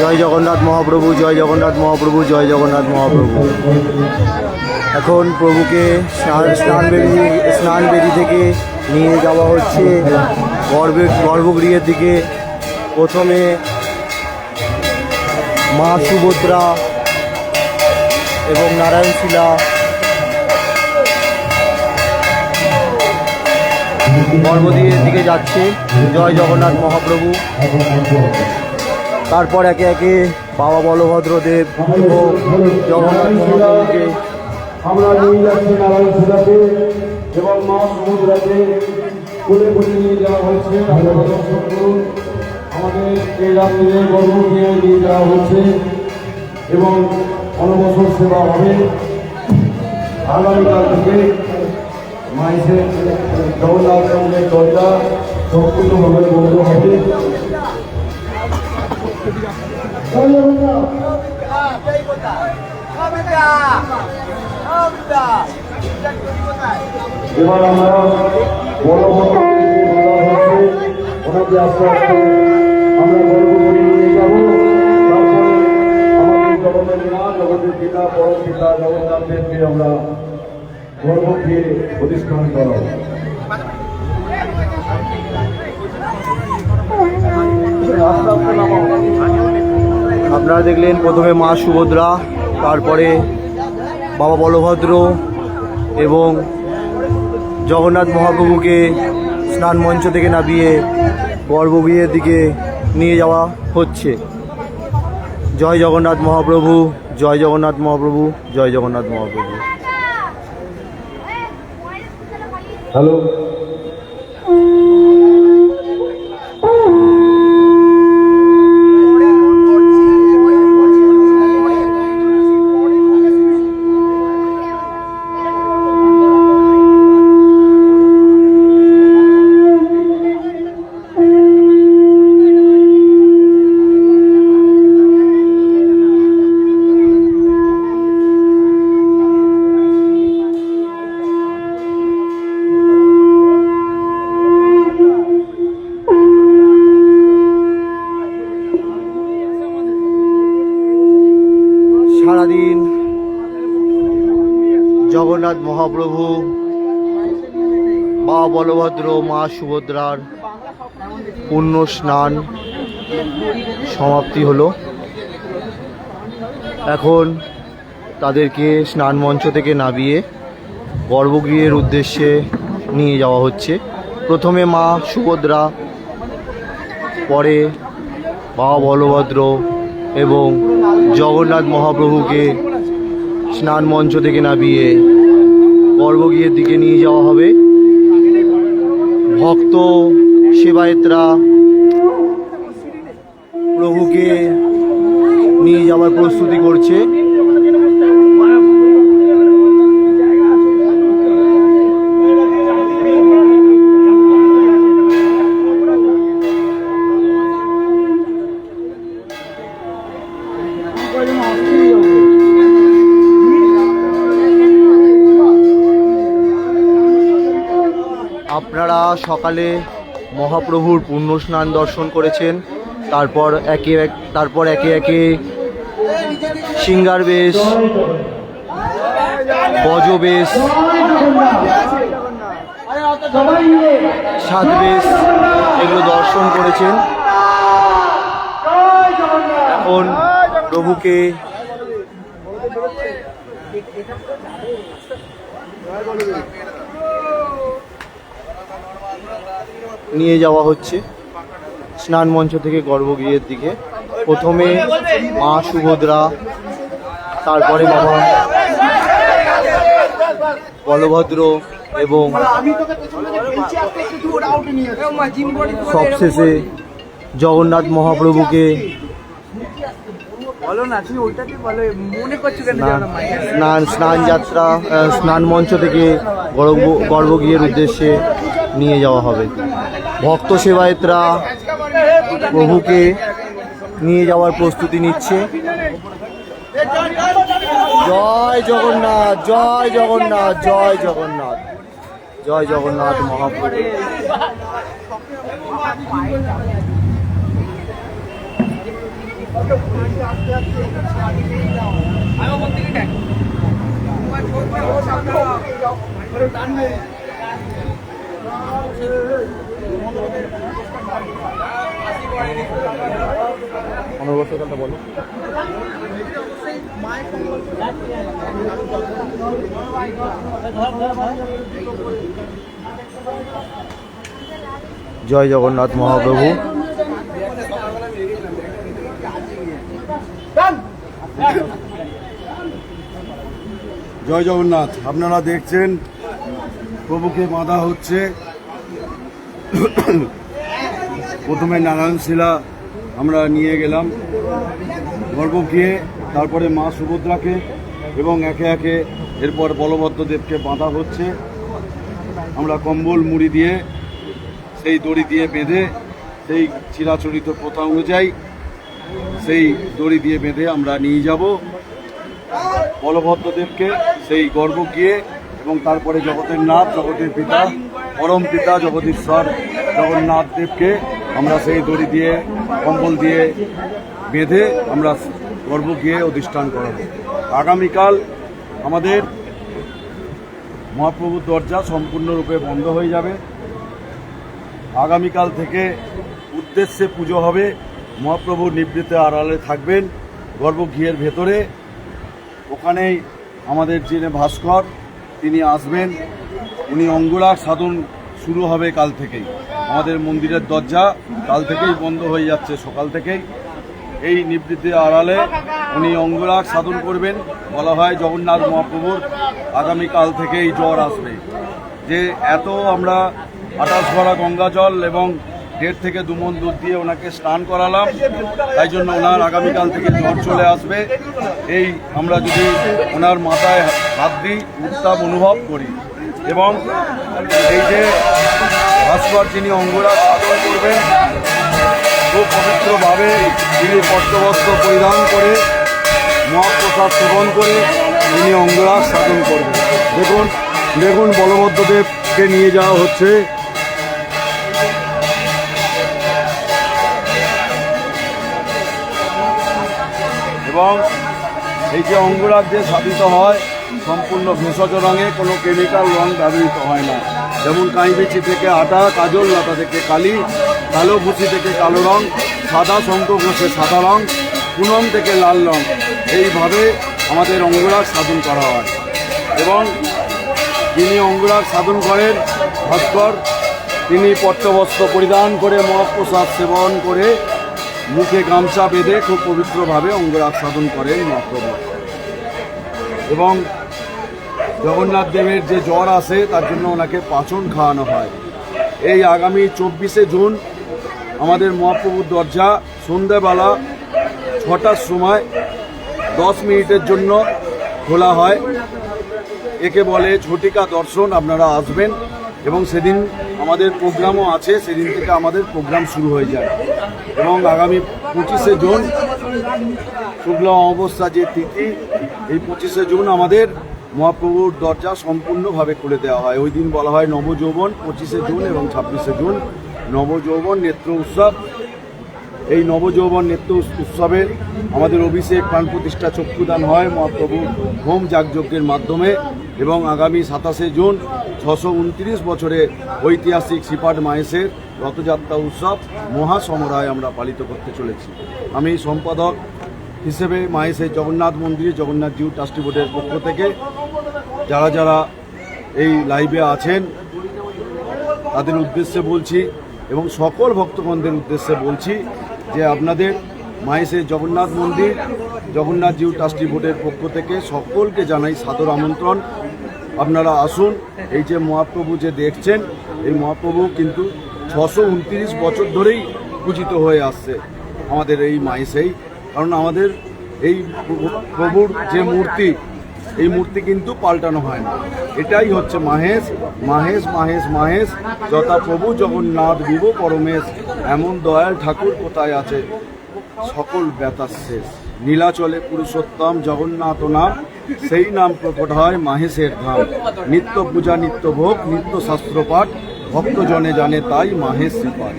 জয় জগন্নাথ মহাপ্রভু, জয় জগন্নাথ মহাপ্রভু, জয় জগন্নাথ মহাপ্রভু। এখন প্রভুকে স্নান বেদি স্নান বেদি থেকে নিয়ে যাওয়া হচ্ছে। গর্ভে গর্ভগৃহের দিকে প্রথমে মা সুভদ্রা এবং নারায়ণ শিলা। গর্ভগৃহের দিকে যাচ্ছে। জয় জগন্নাথ মহাপ্রভু। তারপর একে একে বাবা বলভদ্রদেব ও জগন্নাথ মহাপ্রভুকে আমরা নিয়ে যাচ্ছি নারায়ণ এবং মা সমুদ্রাকে কোলে কোলে নিয়ে যাওয়া করুন। আমাদের এই নিয়ে যাওয়া হচ্ছে এবং অনবসর সেবা হবে। আগামীকাল থেকে মাইসের জগন্নাথ দরজা সম্পূর্ণভাবে বন্ধ হবে। এবার আমরা ওনাকে আস্তে আস্তে আমরা করে নিয়ে যাব। তারপরে আমাদের জগতের প্রতিষ্ঠান করা আস্তে আস্তে নামাও। আপনারা দেখলেন প্রথমে মা সুভদ্রা তারপরে বাবা বলভদ্র এবং জগন্নাথ মহাপ্রভুকে স্নান মঞ্চ থেকে নামিয়ে গর্ভগৃহের দিকে নিয়ে যাওয়া হচ্ছে। জয় জগন্নাথ মহাপ্রভু জয় জগন্নাথ মহাপ্রভু জয় জগন্নাথ মহাপ্রভু। হ্যালো। সারাদিন। জগন্নাথ মহাপ্রভু, মা বলভদ্র, মা সুভদ্রার পুণ্য স্নান সমাপ্তি হলো। এখন তাদেরকে স্নান মঞ্চ থেকে নামিয়ে গর্ভগৃহের উদ্দেশ্যে নিয়ে যাওয়া হচ্ছে। প্রথমে মা সুভদ্রা, পরে বাবা বলভদ্র এবং জগন্নাথ মহাপ্রভুকে স্নান মঞ্চ থেকে নামিয়ে গর্ভগৃহের দিকে নিয়ে যাওয়া হবে। ভক্ত সেবায়েতরা প্রভুকে নিয়ে যাওয়ার প্রস্তুতি করছে। আপনারা সকালে মহাপ্রভুর পুণ্য স্নান দর্শন করেছেন। তারপর একে এক, তারপর একে একে সিঙ্গার বেশ বজ বেশ সাত বেশ এগুলো দর্শন করেছেন। এখন প্রভুকে নিয়ে যাওয়া হচ্ছে। স্নান মঞ্চ থেকে গর্ভগৃহের দিকে। প্রথমে মা সুভদ্রা তারপরে বাবা বলভদ্র এবং সবশেষে জগন্নাথ মহাপ্রভুকে স্নান যাত্রা স্নান মঞ্চ থেকে গর্ভ গর্ভগৃহের উদ্দেশ্যে নিয়ে যাওয়া হবে। ভক্ত সেবায়েতরা প্রভুকে নিয়ে যাওয়ার প্রস্তুতি নিচ্ছে। জয় জগন্নাথ জয় জগন্নাথ জয় জগন্নাথ জয় জগন্নাথ মহাপ্রভু। পনেরো বলো। জয় জগন্নাথ মহাপ্রভু। জয় জগন্নাথ আপনারা দেখছেন প্রভুকে বাঁধা হচ্ছে। প্রথমে নারায়ণশিলা আমরা নিয়ে গেলাম গর্ভকে তারপরে মা সুভদ্রাকে এবং একে একে এরপর বলভদ্রদেবকে বাঁধা হচ্ছে। আমরা কম্বল মুড়ি দিয়ে, সেই দড়ি দিয়ে বেঁধে, সেই চিরাচরিত প্রথা অনুযায়ী সেই দড়ি দিয়ে বেঁধে আমরা নিয়ে যাব। বলভদ্রদেবকে সেই গর্ব গিয়ে এবং তারপরে জগতের নাথ, জগতের পিতা পরম পিতা জগদীশ্বর জগন্নাথ দেবকে আমরা সেই দড়ি দিয়ে, কম্বল দিয়ে বেঁধে আমরা গর্ব গিয়ে অধিষ্ঠান করাব। আগামীকাল আমাদের মহাপ্রভুর দরজা সম্পূর্ণরূপে বন্ধ হয়ে যাবে। আগামীকাল থেকে উদ্দেশ্যে পুজো হবে। মহাপ্রভু নিবৃত্তে আড়ালে থাকবেন। গর্ভগৃহের ভেতরে ওখানেই আমাদের যিনি ভাস্কর তিনি আসবেন, উনি অঙ্গুরাগ সাধন শুরু হবে কাল থেকেই। আমাদের মন্দিরের দরজা কাল থেকেই বন্ধ হয়ে যাচ্ছে সকাল থেকেই। এই নিবৃত্তি আড়ালে উনি অঙ্গুরাগ সাধন করবেন। বলা হয় জগন্নাথ মহাপ্রভুর আগামীকাল থেকেই জ্বর আসবে। যে এত আমরা আটাশ ভরা গঙ্গা জল এবং দেড় থেকে দু মন দুধ দিয়ে ওনাকে স্নান করালাম। তাই জন্য ওনার আগামীকাল থেকে জ্বর চলে আসবে। এই আমরা যদি ওনার মাথায় হাত দিই, উত্তাপ অনুভব করি। এবং এই যে ভাস্কর যিনি অঙ্গরা সাধন করবেন, খুব পবিত্রভাবে তিনি পট্টবস্ত্র পরিধান করে, মহাপ্রসাদ সেবন করে তিনি অঙ্গরাগ সাধন করবেন। দেখুন দেখুন বলভদ্রদেবকে নিয়ে যাওয়া হচ্ছে। এবং এই যে অঙ্গরাগ যে সাধিত হয়, সম্পূর্ণ ভেষজ রঙে কোনো কেমিক্যাল রং ব্যবহৃত হয় না। যেমন কাঁইবিচি থেকে আটা কাজল লতা থেকে কালি, কালো ভুসি থেকে কালো রং, সাদা শঙ্খ ঘষে সাদা রং, পুনম থেকে লাল রং। এইভাবে আমাদের অঙ্গরাগ সাধন করা হয়। এবং যিনি অঙ্গরাগ সাধন করেন, ভাস্কর, তিনি পট্টবস্ত্র পরিধান করে মহাপ্রসাদ সেবন করে মুখে গামছা বেঁধে খুব পবিত্রভাবে অঙ্গরাগ সাধন করেন মহাপ্রভু। এবং জগন্নাথ দেবের যে জ্বর আসে তার জন্য ওনাকে পাচন খাওয়ানো হয়। এই আগামী চব্বিশে জুন আমাদের মহাপ্রভুর দরজা সন্ধ্যাবেলা ছটার সময় দশ মিনিটের জন্য খোলা হয়। একে বলে ঝটিকা দর্শন, আপনারা আসবেন এবং সেদিন আমাদের প্রোগ্রামও আছে, সেদিন থেকে আমাদের প্রোগ্রাম শুরু হয়ে যায়। এবং আগামী পঁচিশে জুন শুক্ল অমাবস্যা যে তিথি, এই পঁচিশে জুন আমাদের মহাপ্রভুর দরজা সম্পূর্ণভাবে খুলে দেওয়া হয়। ওই দিন বলা হয় নবযৌবন, পঁচিশে জুন এবং ছাব্বিশে জুন। নবযৌবন নেত্র উৎসব। এই নবযৌবন নেত্র উৎস- উৎসবে আমাদের অভিষেক প্রাণ প্রতিষ্ঠা চক্ষুদান হয় মহাপ্রভু হোম যাগযজ্ঞের মাধ্যমে এবং আগামী সাতাশে জুন ছশো উনত্রিশ বছরে ঐতিহাসিক সিপাট মাহেশের রথযাত্রা উৎসব মহাসমরায় আমরা পালিত করতে চলেছি। আমি সম্পাদক হিসেবে মাহেশের জগন্নাথ মন্দিরে জগন্নাথ জিউ ট্রাস্টি বোর্ডের পক্ষ থেকে যারা যারা এই লাইভে আছেন, তাদের উদ্দেশ্যে বলছি এবং সকল ভক্তগণদের উদ্দেশ্যে বলছি যে আপনাদের মাহেশের জগন্নাথ মন্দির, জগন্নাথ জিউ ট্রাস্টি বোর্ডের পক্ষ থেকে সকলকে জানাই সাদর আমন্ত্রণ। আপনারা আসুন, এই যে মহাপ্রভু যে দেখছেন, এই মহাপ্রভু কিন্তু ছশো উনত্রিশ বছর ধরেই পূজিত হয়ে আসছে আমাদের এই মাহেশেই কারণ আমাদের এই প্রভুর যে মূর্তি, এই মূর্তি কিন্তু পাল্টানো হয় না। এটাই হচ্ছে মাহেশ। মাহেশ মাহেশ মাহেশ, যথা প্রভু জগন্নাথ বিভ পরমেশ, এমন দয়াল ঠাকুর কোথায় আছে? সকল ব্যথা শেষ। নীলাচলে পুরুষোত্তম জগন্নাথ নাম, সেই নাম প্রকট হয় মাহেশের ধাম। নিত্য পূজা, নিত্য ভোগ, নিত্য শাস্ত্র পাঠ ভক্তজনে জানে তাই মাহেশ শ্রীপাদ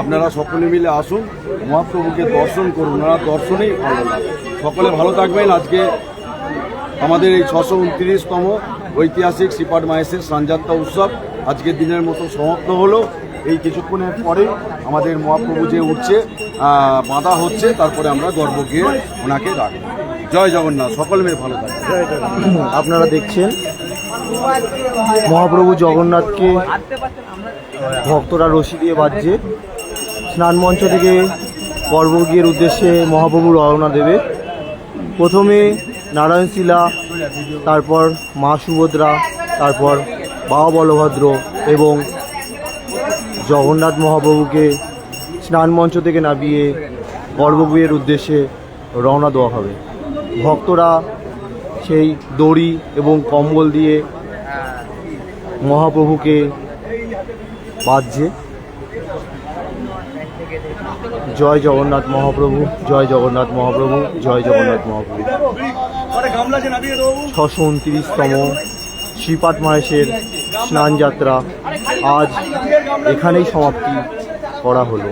আপনারা সকলে মিলে আসুন, মহাপ্রভুকে দর্শন করুন, ওনার দর্শনেই ভালো লাগে। সকলে ভালো থাকবেন। আজকে আমাদের এই ছশো উনত্রিশতম ঐতিহাসিক শ্রীপাঠ মাহেশের স্নানযাত্রা উৎসব আজকের দিনের মতো সমাপ্ত হলো। এই কিছুক্ষণের পরে আমাদের মহাপ্রভু যে উঠছে বাঁধা হচ্ছে, তারপরে আমরা গর্ব গিয়ে ওনাকে রাখব। জয় জগন্নাথ। সকল মেয়ে ভালো থাকবে আপনারা দেখছেন মহাপ্রভু জগন্নাথকে ভক্তরা রশি দিয়ে বাজছে। স্নান মঞ্চ থেকে গর্ভগৃহের উদ্দেশ্যে মহাপ্রভু রওনা দেবে। প্রথমে নারায়ণশিলা তারপর মা সুভদ্রা, তারপর বাবা বলভদ্র এবং জগন্নাথ মহাপ্রভুকে স্নান মঞ্চ থেকে নামিয়ে গর্ভগৃহের উদ্দেশ্যে রওনা দেওয়া হবে। ভক্তরা সেই দড়ি এবং কম্বল দিয়ে মহাপ্রভুকে বাজছে জয় জগন্নাথ মহাপ্রভু, জয় জগন্নাথ মহাপ্রভু, জয় জগন্নাথ মহাপ্রভু। ছশো উনত্রিশতম শ্রীপাঠ মহেশের স্নান যাত্রা আজ এখানেই সমাপ্তি করা হলো।